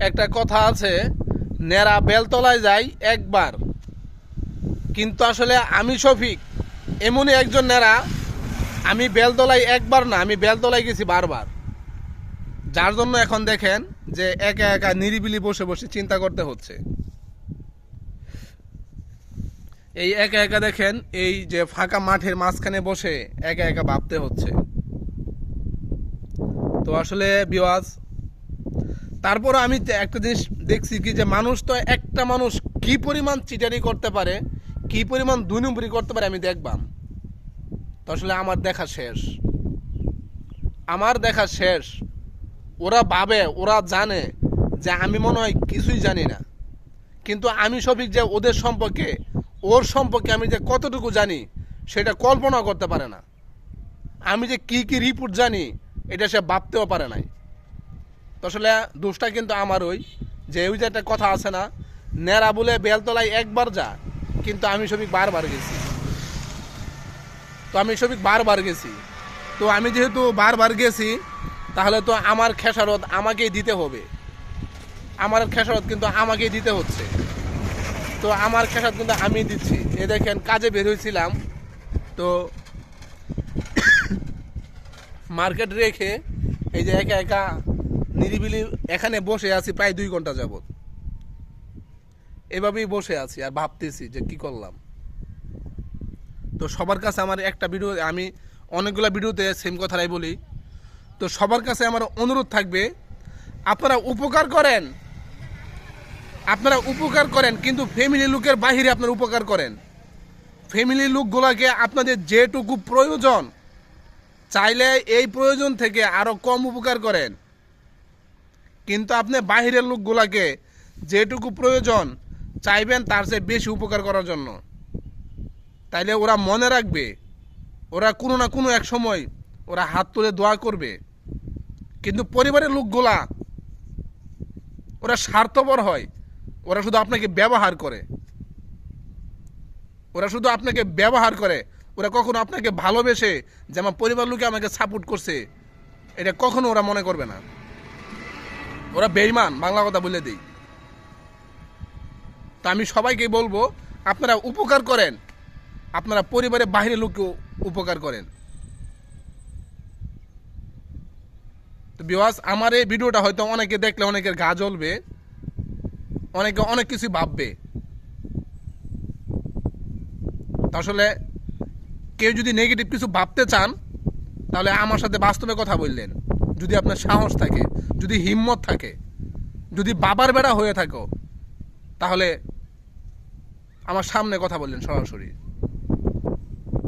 একটা কথা আছে, নেড়া বেলতলায় যায় একবার। কিন্তু আসলে আমি শফিক এমনই একজন নেড়া, আমি বেলতলায় একবার না, আমি বেলতলায় গেছি বারবার। যার জন্য এখন দেখেন যে একা একা নিরিবিলি বসে বসে চিন্তা করতে হচ্ছে। এই একা একা দেখেন, এই যে ফাঁকা মাঠের মাঝখানে বসে একা একা ভাবতে হচ্ছে। তো আসলে বিওয়াজ তারপর আমি একটা জিনিস দেখছি কি যে মানুষ তো একটা মানুষ কি পরিমাণ চিটারি করতে পারে, কি পরিমাণ দুই নম্বরই করতে পারে আমি দেখবাম। তো আসলে আমার দেখা শেষ। আমার দেখা শেষ। ওরা ভাবে, ওরা জানে যে আমি মনে হয় কিছুই জানি না। কিন্তু আমি সবিক যে ওদের সম্পর্কে, ওর সম্পর্কে আমি যে কতটুকু জানি, সেটা কল্পনা করতে পারে না। আমি যে কি কি রিপোর্ট জানি, এটা সে ভাবতেও পারে নাই। তো আসলে দোষটা কিন্তু আমার ওই যে ওই যে একটা কথা আছে না, নেড়া বলে বেলতলায় একবার যা, কিন্তু আমি সবিক বারবার গেছি। তো আমি সবিক বারবার গেছি। তো আমি যেহেতু বারবার গেছি, তাহলে তো আমার খেসারত আমাকেই দিতে হবে। আমার খেসারত কিন্তু আমাকেই দিতে হচ্ছে। তো আমার খেসারত কিন্তু আমি দিচ্ছি। এ দেখেন, কাজে বের হয়েছিলাম তো মার্কেট রেখে এই যে একা একা নিরিবিলি এখানে বসে আছি প্রায় দুই ঘণ্টা যাবত এভাবেই বসে আছি আর ভাবতেছি যে কি করলাম। তো সবার কাছে আমার একটা ভিডিও, আমি অনেকগুলো ভিডিওতে সেম কথাটাই বলি। তো সবার কাছে আমার অনুরোধ থাকবে, আপনারা উপকার করেন। আপনারা উপকার করেন, কিন্তু ফ্যামিলি লোকের বাহিরে আপনারা উপকার করেন। ফ্যামিলি লোকগুলোকে আপনাদের যেটুকু প্রয়োজন, চাইলে এই প্রয়োজন থেকে আরও কম উপকার করেন। কিন্তু আপনি বাহিরের লোকগুলাকে যেটুকু প্রয়োজন চাইবেন তার চেয়ে বেশি উপকার করার জন্য। তাইলে ওরা মনে রাখবে, ওরা কোনো না কোনো এক সময় ওরা হাত তুলে দোয়া করবে। কিন্তু পরিবারের লোকগুলা, ওরা স্বার্থপর হয়, ওরা শুধু আপনাকে ব্যবহার করে। ওরা শুধু আপনাকে ব্যবহার করে, ওরা কখনো আপনাকে ভালোবেসে যে আমার পরিবার লোকে আমাকে সাপোর্ট করছে, এটা কখনো ওরা মনে করবে না। ওরা বেইমান, বাংলা কথা বলে দিই। তো আমি সবাইকে বলব, আপনারা উপকার করেন, আপনারা পরিবারের বাইরের লোককেও উপকার করেন। তো বিওয়াস আমার এই ভিডিওটা হয়তো অনেকে দেখলে অনেকের গা জ্বলবে, অনেকে অনেক কিছু ভাববে। আসলে কেউ যদি নেগেটিভ কিছু ভাবতে চান, তাহলে আমার সাথে বাস্তবে কথা বললেন। যদি আপনার সাহস থাকে, যদি হিম্মত থাকে, যদি বাবার বেড়া হয়ে থাকো, তাহলে আমার সামনে কথা বললেন সরাসরি।